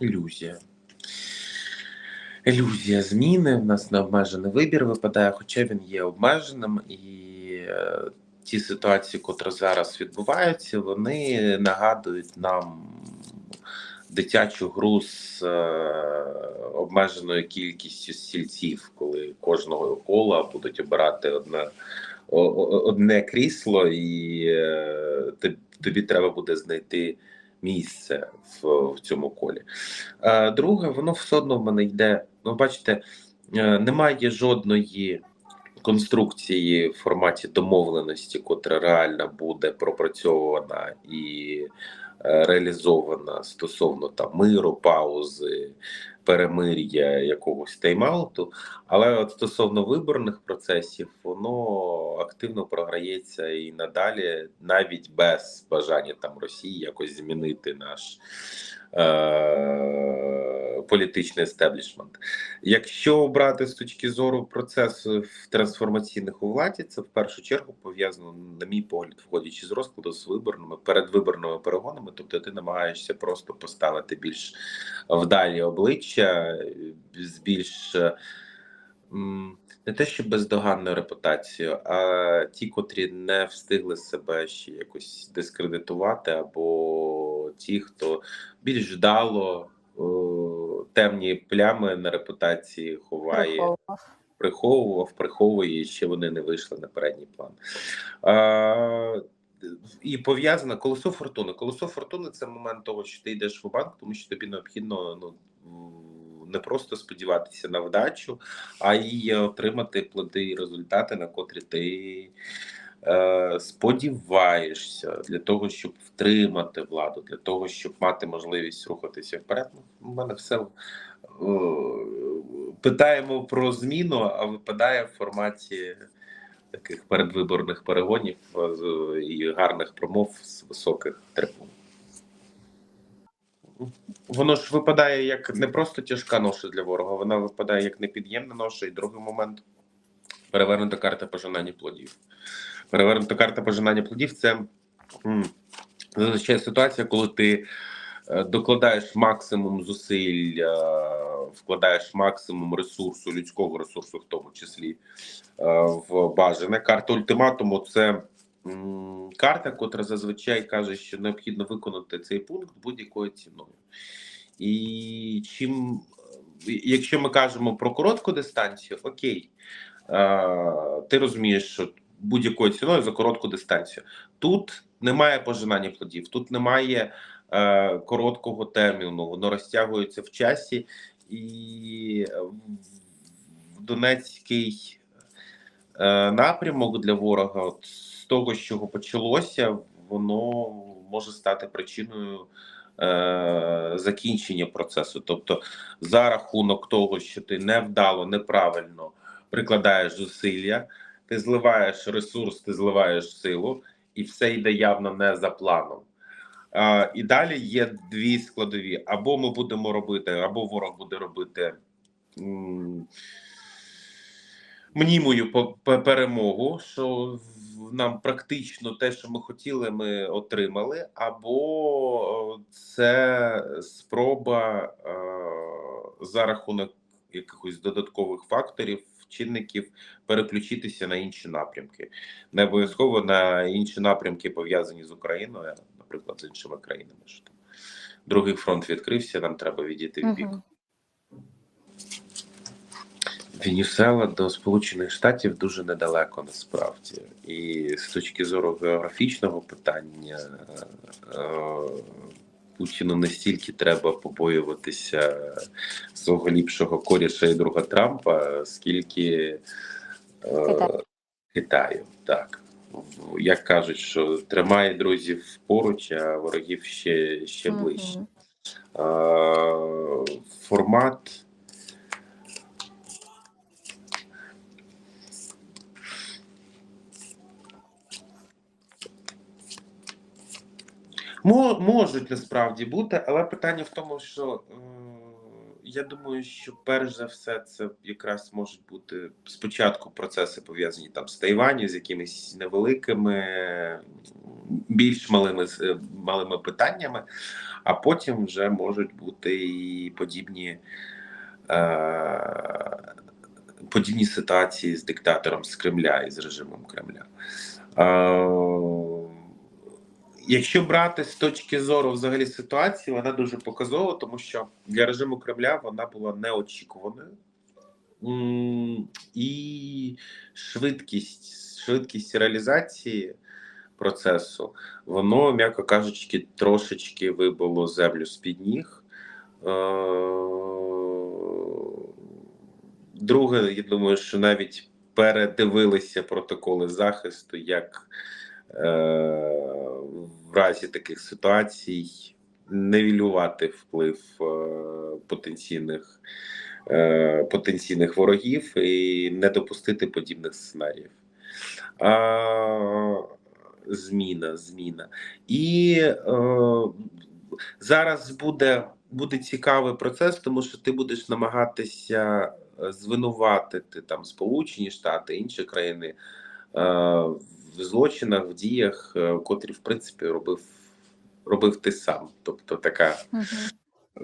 ілюзія. Ілюзія зміни. В нас необмежений вибір випадає, хоча він є обмеженим, і е, ті ситуації, котрі зараз відбуваються, вони нагадують нам дитячу гру з е, обмеженою кількістю стільців, коли кожного кола будуть обирати одне, одне крісло, і е, тобі треба буде знайти місце в, в цьому колі. Е, Друге, воно все одно в мене йде. Ну, бачите, е, немає жодної конструкції в форматі домовленості, котра реально буде пропрацьована і е, реалізована стосовно там миру, паузи, перемир'я якогось тайм-ауту. Але от стосовно виборних процесів, воно активно програється і надалі, навіть без бажання там Росії якось змінити наш е- політичний естеблішмент. Якщо брати з точки зору процесу трансформаційних у владі, це в першу чергу пов'язано, на мій погляд, входячи з розкладу з виборними передвиборними перегонами. Тобто ти намагаєшся просто поставити більш вдалі обличчя, з більш е, не те, що бездоганною репутацією, а ті, котрі не встигли себе ще якось дискредитувати, або ті, хто більш вдало о, темні плями на репутації ховає Приховував. приховував, приховує, і ще вони не вийшли на передній план. А, і пов'язане колесо фортуни. Колесо фортуни це момент того, що ти йдеш в банк, тому що тобі необхідно ну, не просто сподіватися на вдачу, а й отримати плоди і результати, на котрі ти е, сподіваєшся для того, щоб втримати владу, для того, щоб мати можливість рухатися вперед. Ну, У мене все е, питаємо про зміну, а випадає в форматі таких передвиборних перегонів е, і гарних промов з високих трибун. Воно ж випадає як не просто тяжка ноша для ворога, вона випадає як непід'ємна ноша. І другий момент перевернута карта пожинання плодів. Перевернута карта пожинання плодів це зазвичай ситуація, коли ти е, докладаєш максимум зусиль, е, вкладаєш максимум ресурсу, людського ресурсу, в тому числі е, в бажане. Карта ультиматуму це карта, котра зазвичай каже, що необхідно виконати цей пункт будь-якою ціною. І чим, якщо ми кажемо про коротку дистанцію, окей, ти розумієш, що будь-якою ціною за коротку дистанцію. Тут немає пожинання плодів, тут немає е, короткого терміну, воно розтягується в часі, і Донецький е, напрямок для ворога, от з того, з чого почалося, воно може стати причиною е, закінчення процесу. Тобто, за рахунок того, що ти невдало, неправильно прикладаєш зусилля, ти зливаєш ресурс, ти зливаєш силу, і все йде явно не за планом. А, і далі є дві складові: або ми будемо робити, або ворог буде робити. м, Мнімою перемогу, що нам практично те, що ми хотіли, ми отримали, або це спроба е, за рахунок якихось додаткових факторів, чинників переключитися на інші напрямки, не обов'язково на інші напрямки пов'язані з Україною, а, наприклад, з іншими країнами. Що там другий фронт відкрився, нам треба відійти в бік. Венесуела до Сполучених Штатів дуже недалеко насправді, і з точки зору географічного питання е, Путіну настільки треба побоюватися свого ліпшого коріша і друга Трампа, скільки е, Китаю. Китаю. Так як кажуть, що тримає друзів поруч, а ворогів ще, ще ближче. Е, формат. Можуть насправді бути, але питання в тому, що е, я думаю, що перш за все це якраз можуть бути спочатку процеси пов'язані там з Тайваню, з якимись невеликими, більш малими малими питаннями, а потім вже можуть бути і подібні. Е- подібні ситуації з диктатором з Кремля і з режимом Кремля. Е, Якщо брати з точки зору взагалі ситуації, вона дуже показова, тому що для режиму Кремля вона була неочікуваною. І швидкість, швидкість реалізації процесу, воно, м'яко кажучи, трошечки вибило землю з-під ніг. Е, Друге, я думаю, що навіть передивилися протоколи захисту, як е, в разі таких ситуацій невілювати вплив е, потенційних, е, потенційних ворогів і не допустити подібних сценаріїв. А, зміна, зміна. І е, зараз буде, буде цікавий процес, тому що ти будеш намагатися е, звинуватити там Сполучені Штати, інші країни е, в злочинах, в діях, е, котрі в принципі робив, робив ти сам. Тобто така Мгм.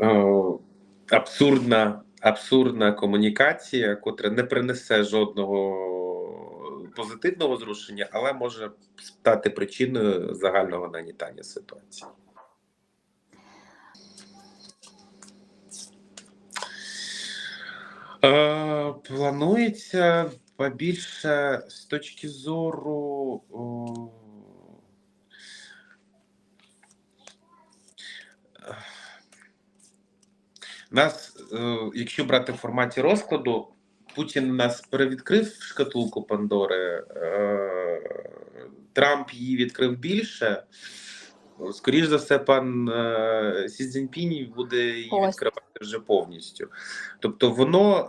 е, абсурдна, абсурдна комунікація, котра не принесе жодного позитивного зрушення, але може стати причиною загального нагнітання ситуації. Е, планується побільше з точки зору. О, нас, е, якщо брати в форматі розкладу, Путін нас перевідкрив шкатулку Пандори, е, Трамп її відкрив більше. Скоріш за все, пан е, Сі Цзіньпінь буде її відкривати вже повністю. Тобто, воно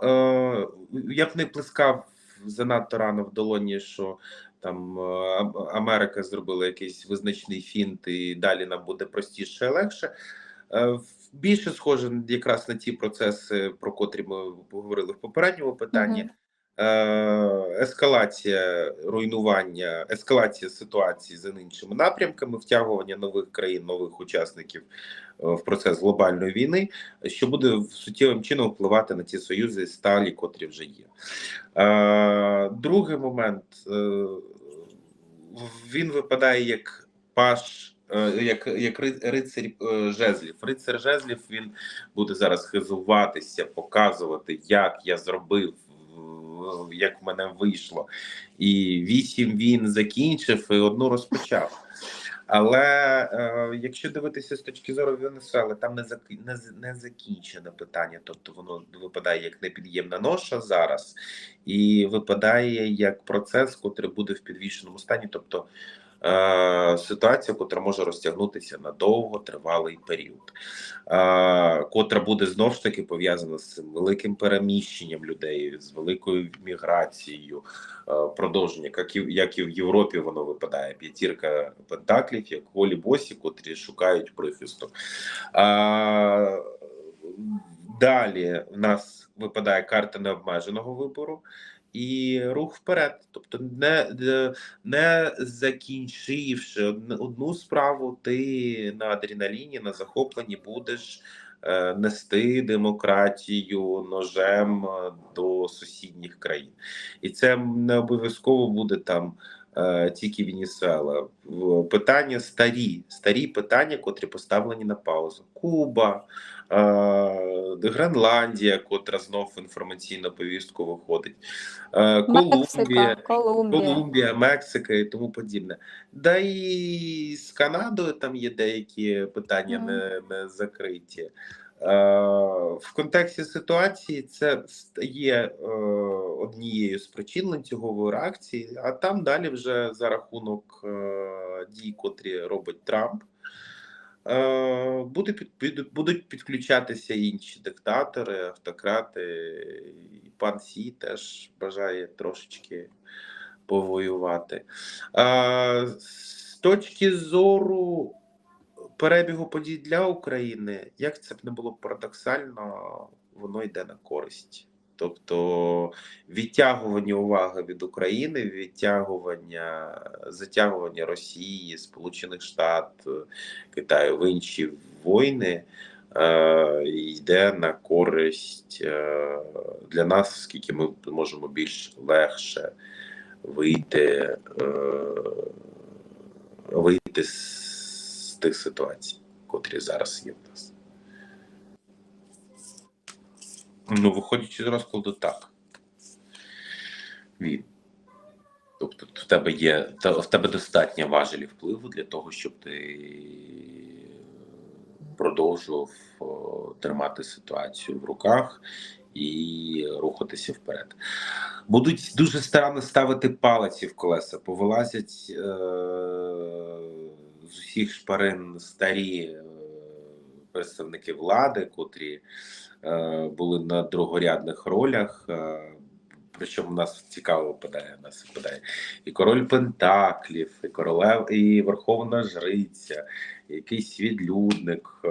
я б не плескав занадто рано в долоні, що там е, Америка зробила якийсь визначний фінт, і далі нам буде простіше і легше. Е, Більше схоже якраз на ті процеси, про котрі ми говорили в попередньому питанні. Е, ескалація руйнування, ескалація ситуації за іншими напрямками, втягування нових країн, нових учасників е, в процес глобальної війни, що буде суттєвим чином впливати на ті союзи сталі, котрі вже є. Е, другий момент він випадає як паш. Як, як ри- рицарь жезлів. Рицар жезлів він буде зараз хизуватися, показувати, як я зробив, як в мене вийшло. І вісім він закінчив і одну розпочав. Але е, якщо дивитися з точки зору Венесуели, там не зак... не, не закінчене питання, тобто воно випадає як непід'ємна ноша зараз, і випадає як процес, котрий буде в підвішеному стані, тобто е, ситуація, котра може розтягнутися на довготривалий період, е, котра буде знов ж таки пов'язана з цим великим переміщенням людей, з великою міграцією, е, продовження, як і, як і в Європі воно випадає. П'ятірка пентаклів, як голі босі, котрі шукають прихисток. А, далі в нас випадає карта необмеженого вибору. І рух вперед, тобто не, не закінчивши одну- справу, ти на адреналіні, на захопленні будеш е, нести демократію ножем е, до сусідніх країн, і це не обов'язково буде там е, тільки Венесуела. Питання старі, старі питання, котрі поставлені на паузу. Куба, е, Гренландія, котра знов інформаційну повістку виходить, Колумбія. Колумбія. Колумбія, Мексика і тому подібне. Да і з Канадою там є деякі питання Мгм. не, не закриті. В контексті ситуації це є е, однією з причин ланцюгової реакції, а там далі вже за рахунок е, дій, котрі робить Трамп. Е, буде під, будуть підключатися інші диктатори, автократи. І пан Сі теж бажає трошечки повоювати. Е, з точки зору перебігу подій для України, як це б не було парадоксально, воно йде на користь. Тобто відтягування уваги від України, відтягування, затягування Росії, Сполучених Штатів, Китаю в інші війни е, йде на користь е, для нас, оскільки ми можемо більш легше вийти, е, вийти з тих ситуацій, котрі зараз є в нас. Ну, виходячи з розкладу, так. Він. Тобто в тебе є, в тебе достатньо важелів впливу для того, щоб ти продовжував тримати ситуацію в руках і рухатися вперед. Будуть дуже старанно ставити палиці в колеса, повилазять е- з усіх шпарин старі е- представники влади, котрі були на другорядних ролях. Е, причому нас цікаво випадає, нас випадає і король Пентаклів, і королев, і Верховна Жриця, і якийсь відлюдник, е,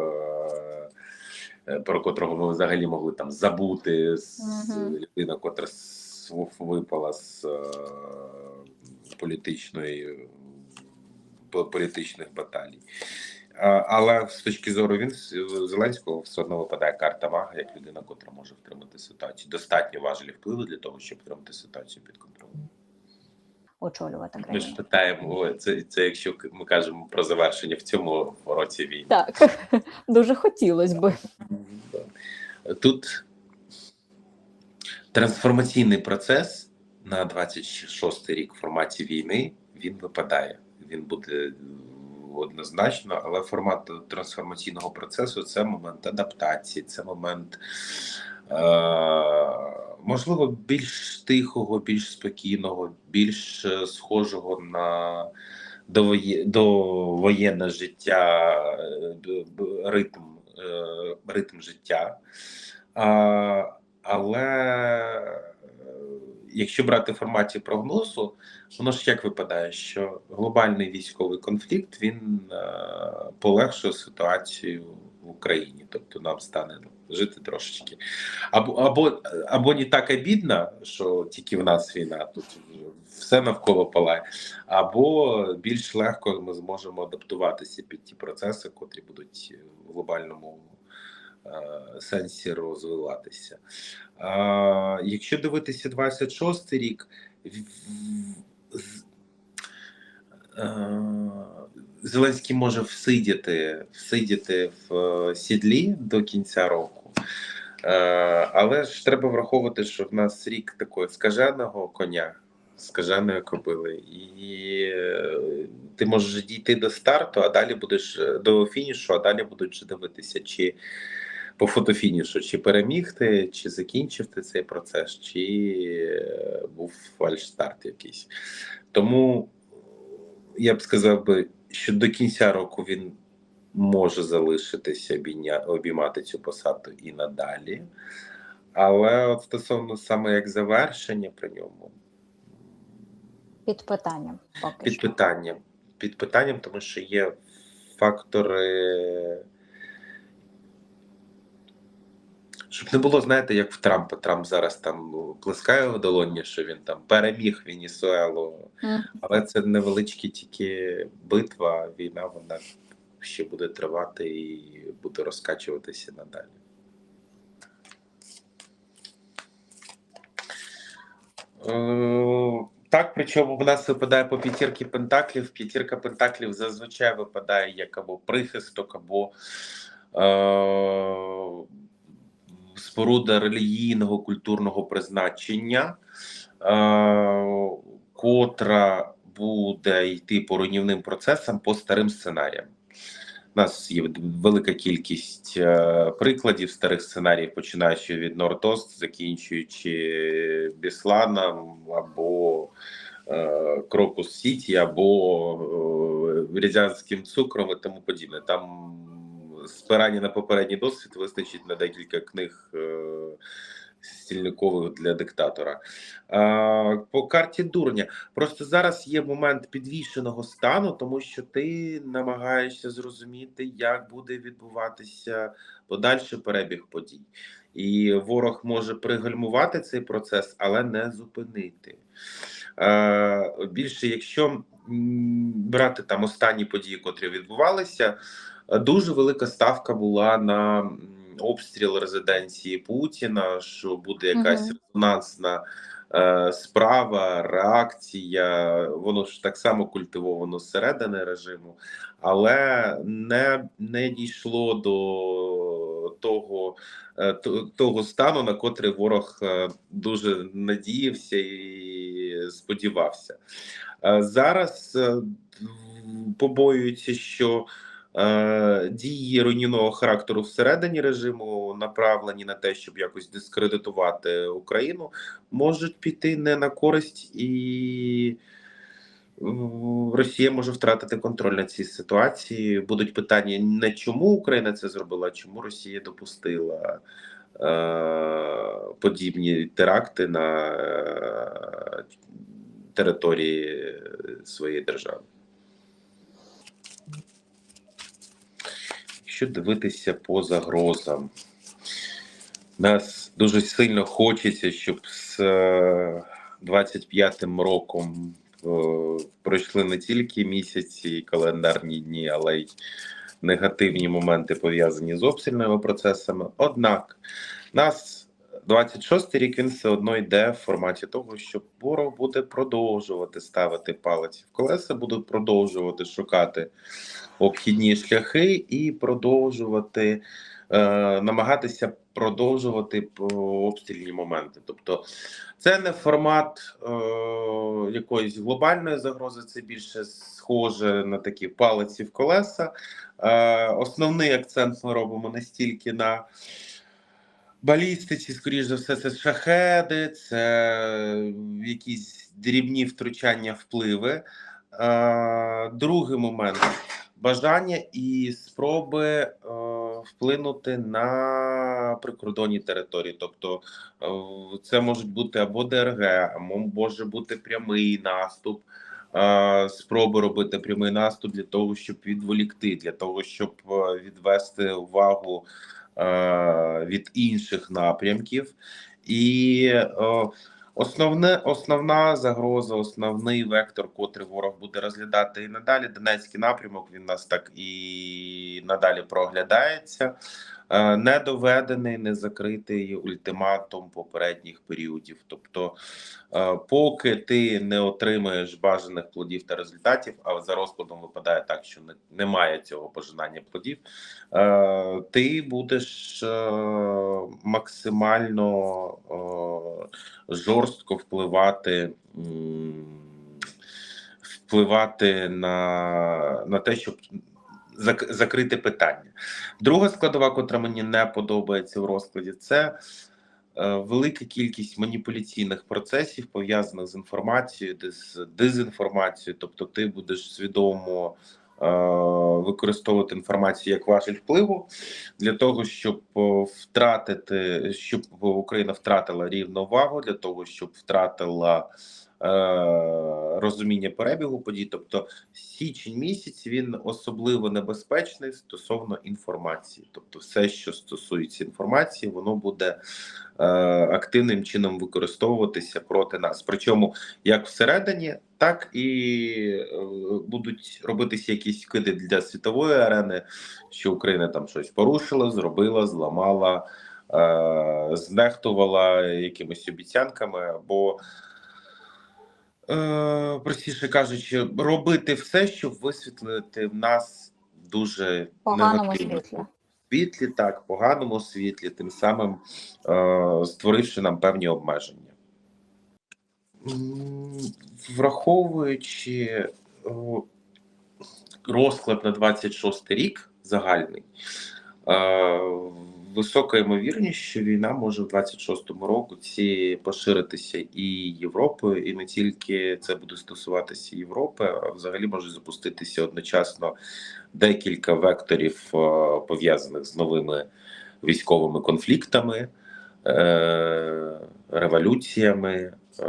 е, про котрого ми взагалі могли там забути з Мгм. людина, котра випала з е, політичної політичних баталій. Але з точки зору він Зеленського все одно випадає карта мага як людина, котра може втримати ситуацію. Достатньо важелі впливу для того, щоб втримати ситуацію під контролем. очолювати Ми ж питаємо, це, це якщо ми кажемо про завершення в цьому році війни. Так, дуже хотілося би. Тут трансформаційний процес на 26 рік в форматі війни він випадає. Він буде однозначно, але формат трансформаційного процесу це момент адаптації, це момент. Е- Можливо, більш тихого, більш спокійного, більш е, схожого на довоєнне життя, е, ритм, ритм життя. Але якщо брати форматі прогнозу, воно ж як випадає, що глобальний військовий конфлікт він е, полегшує ситуацію в Україні, тобто нам стане ну, жити трошечки. Або, або, або не так обідно, що тільки в нас війна, тут все навколо палає, або більш легко ми зможемо адаптуватися під ті процеси, котрі будуть в глобальному сенсі розвиватися. А, якщо дивитися 26 рік, е, Зеленський може всидіти, всидіти в е, сідлі до кінця року. Е, але ж треба враховувати, що в нас рік такого скаженого коня, скаженої кобили, і е, ти можеш дійти до старту, а далі будеш е, до фінішу, а далі будуть дивитися, чи по фотофінішу, чи переміг ти, чи закінчив ти цей процес, чи е, був фальш-старт якийсь. Тому я б сказав би, що до кінця року він може залишитися обійня- обіймати цю посаду і надалі. Але от стосовно саме як завершення при ньому, Під питанням поки під що. питанням. Під питанням, тому що є фактори. Щоб не було, знаєте, як в Трампа. Трамп зараз там плескає в долоні, що він там переміг Венесуелу. Але це невеличкі тільки битва, війна, вона ще буде тривати і буде розкачуватися надалі. Е, Так, причому в нас випадає по п'ятірки пентаклів. П'ятірка пентаклів зазвичай випадає як або прихисток, або е, споруда релігійного культурного призначення, е, котра буде йти по руйнівним процесам по старим сценаріям. У нас є велика кількість е, прикладів старих сценаріїв, починаючи від Нортост, закінчуючи Бісланом або е, Крокус Сіті, або е, Рязанським цукром і тому подібне. Там спирання на попередній досвід вистачить на декілька книг е, стільникових для диктатора. А, по карті дурня. Просто зараз є момент підвішеного стану, тому що ти намагаєшся зрозуміти, як буде відбуватися подальший перебіг подій. І ворог може пригальмувати цей процес, але не зупинити. Е, більше, якщо брати там останні події, котрі відбувалися, е, дуже велика ставка була на обстріл резиденції Путіна, що буде якась резонансна е, справа, реакція. Воно ж так само культивовано зсередини режиму, але не, не дійшло до того, е, того стану, на котрий ворог е, дуже надіявся і сподівався. Е, Зараз побоюються, що дії руйнівного характеру всередині режиму направлені на те, щоб якось дискредитувати Україну, можуть піти не на користь і. Росія може втратити контроль над цій ситуації. Будуть питання не чому Україна це зробила, а чому Росія допустила е, подібні теракти на е, території своєї держави. Якщо дивитися по загрозам, нас дуже сильно хочеться, щоб з е, 25-м роком е, пройшли не тільки місяці і календарні дні, але й негативні моменти пов'язані з обстрільними процесами. Однак нас 26-й рік він все одно йде в форматі того, що ворог буде продовжувати ставити палиці в колеса, буде продовжувати шукати обхідні шляхи і продовжувати е, намагатися продовжувати по обстрільні моменти. Тобто, це не формат е, якоїсь глобальної загрози, це більше схоже на такі палиці в колеса. Е, основний акцент ми робимо не стільки на балістиці, скоріш за все, це шахеди, це якісь дрібні втручання впливи. Другий момент бажання і спроби е, вплинути на прикордонні території. Тобто е, це можуть бути або ДРГ, а мо- може бути прямий наступ. Спроби робити прямий наступ для того, щоб відволікти, для того, щоб е, відвести увагу від інших напрямків, і е, основне, основна загроза, основний вектор, котрий ворог буде розглядати і надалі. Донецький напрямок він нас так і надалі проглядається. Е, Не доведений, не закритий ультиматум попередніх періодів. Тобто, е, поки ти не отримаєш бажаних плодів та результатів, а за розкладом випадає так, що немає цього пожинання плодів, е, ти будеш максимально жорстко впливати. Впливати на, на те, щоб зак- закрити питання. Друга складова, котра мені не подобається в розкладі, це е, велика кількість маніпуляційних процесів пов'язаних з інформацією, з дезінформацією. Тобто, ти будеш свідомо е, використовувати інформацію як важіль впливу для того, щоб е, втратити, щоб Україна втратила рівновагу, для того, щоб втратила. Е, Розуміння перебігу подій, тобто січень місяць він особливо небезпечний стосовно інформації. Тобто, все, що стосується інформації, воно буде е, активним чином використовуватися проти нас. Причому як всередині, так і е, будуть робитися якісь киди для світової арени, що Україна там щось порушила, зробила, зламала, знехтувала якимись обіцянками або. Е, простіше кажучи, робити все, щоб висвітлити в нас дуже поганому негативно світлі. світлі, так, поганому світлі, тим самим е, створивши нам певні обмеження. Враховуючи розклад на 26 рік загальний, е, висока ймовірність, що війна може в 26-му році поширитися і Європою, і не тільки це буде стосуватися Європи, а взагалі може запуститися одночасно декілька векторів, е, пов'язаних з новими військовими конфліктами. е, революціями, е,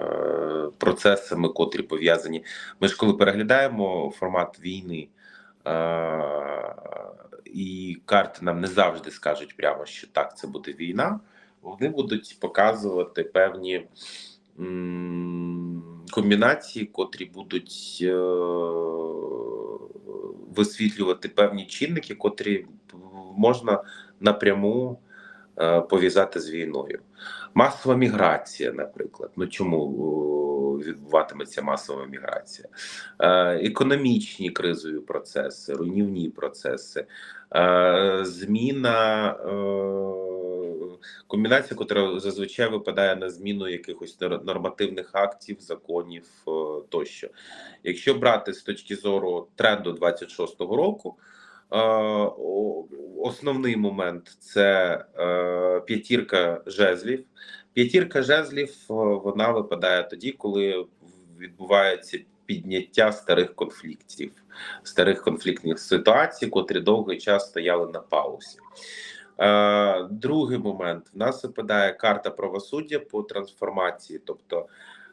процесами, котрі пов'язані. Ми ж коли переглядаємо формат війни, і карти нам не завжди скажуть прямо, що так, це буде війна. Вони будуть показувати певні комбінації, котрі будуть е, висвітлювати певні чинники, котрі можна напряму е, пов'язати з війною. Масова міграція, наприклад. Ну чому відбуватиметься масова міграція? Е, економічні кризові процеси, руйнівні процеси, е, зміна. Е, Комбінація, яка зазвичай випадає на зміну якихось нормативних актів, законів тощо. Якщо брати з точки зору тренду 26-го року, основний момент це п'ятірка жезлів. П'ятірка жезлів вона випадає тоді, коли відбувається підняття старих конфліктів, старих конфліктних ситуацій, котрі довгий час стояли на паузі. Е, Другий момент в нас випадає карта правосуддя по трансформації, тобто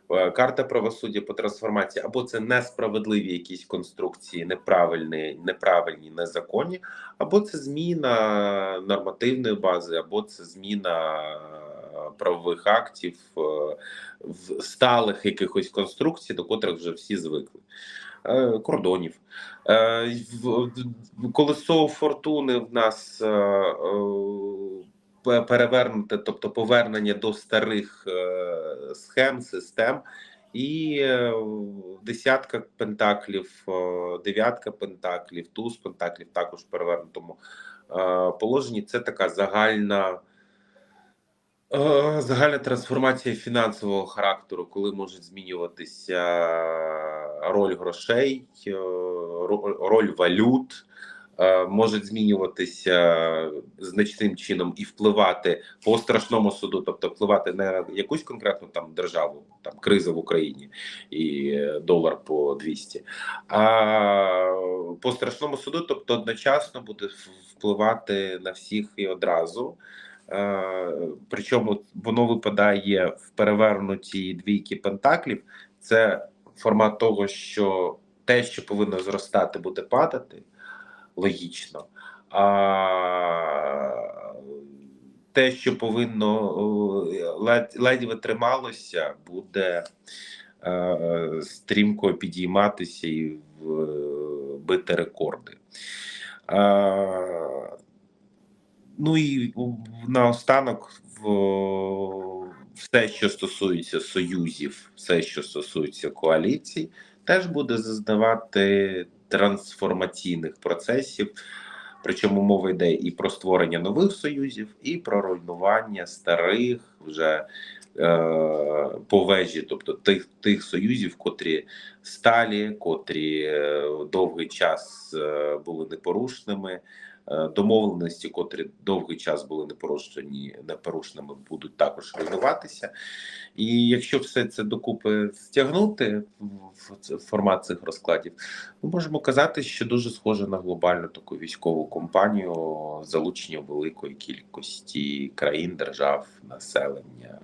карта правосуддя по трансформації, або це несправедливі якісь конструкції, неправильні, неправильні, незаконні, або це зміна нормативної бази, або це зміна е, правових актів, е, в сталих якихось конструкцій, до котрих вже всі звикли. Е, Кордонів. Е, Колесо фортуни в нас пе- перевернуте, тобто повернення до старих е, схем, систем. І е, десятка пентаклів, е, дев'ятка пентаклів, туз пентаклів також в перевернутому положенні. Це така загальна. Загальна трансформація фінансового характеру, коли може змінюватися роль грошей, роль валют, е, може змінюватися значним чином і впливати по страшному суду, тобто впливати на якусь конкретну там державу, там криза в Україні і е, долар по 200, а по страшному суду, тобто одночасно буде впливати на всіх і одразу. Е, Причому воно випадає в перевернутій двійки пентаклів. Це формат того, що те, що повинно зростати, буде падати логічно. А те, що повинно ледве трималося, буде е, стрімко підійматися і бити рекорди. Ну і наостанок все, що стосується союзів, все, що стосується коаліцій, теж буде зазнавати трансформаційних процесів. Причому мова йде і про створення нових союзів, і про руйнування старих вже е, по вежі, тобто тих, тих союзів, котрі сталі, котрі е, довгий час е, були непорушними. Е, домовленості, котрі довгий час були непорушені, непорушними, будуть також руйнуватися. І якщо все це докупи стягнути в формат цих розкладів, ми можемо казати, що дуже схоже на глобальну таку військову компанію з залученням великої кількості країн, держав, населення.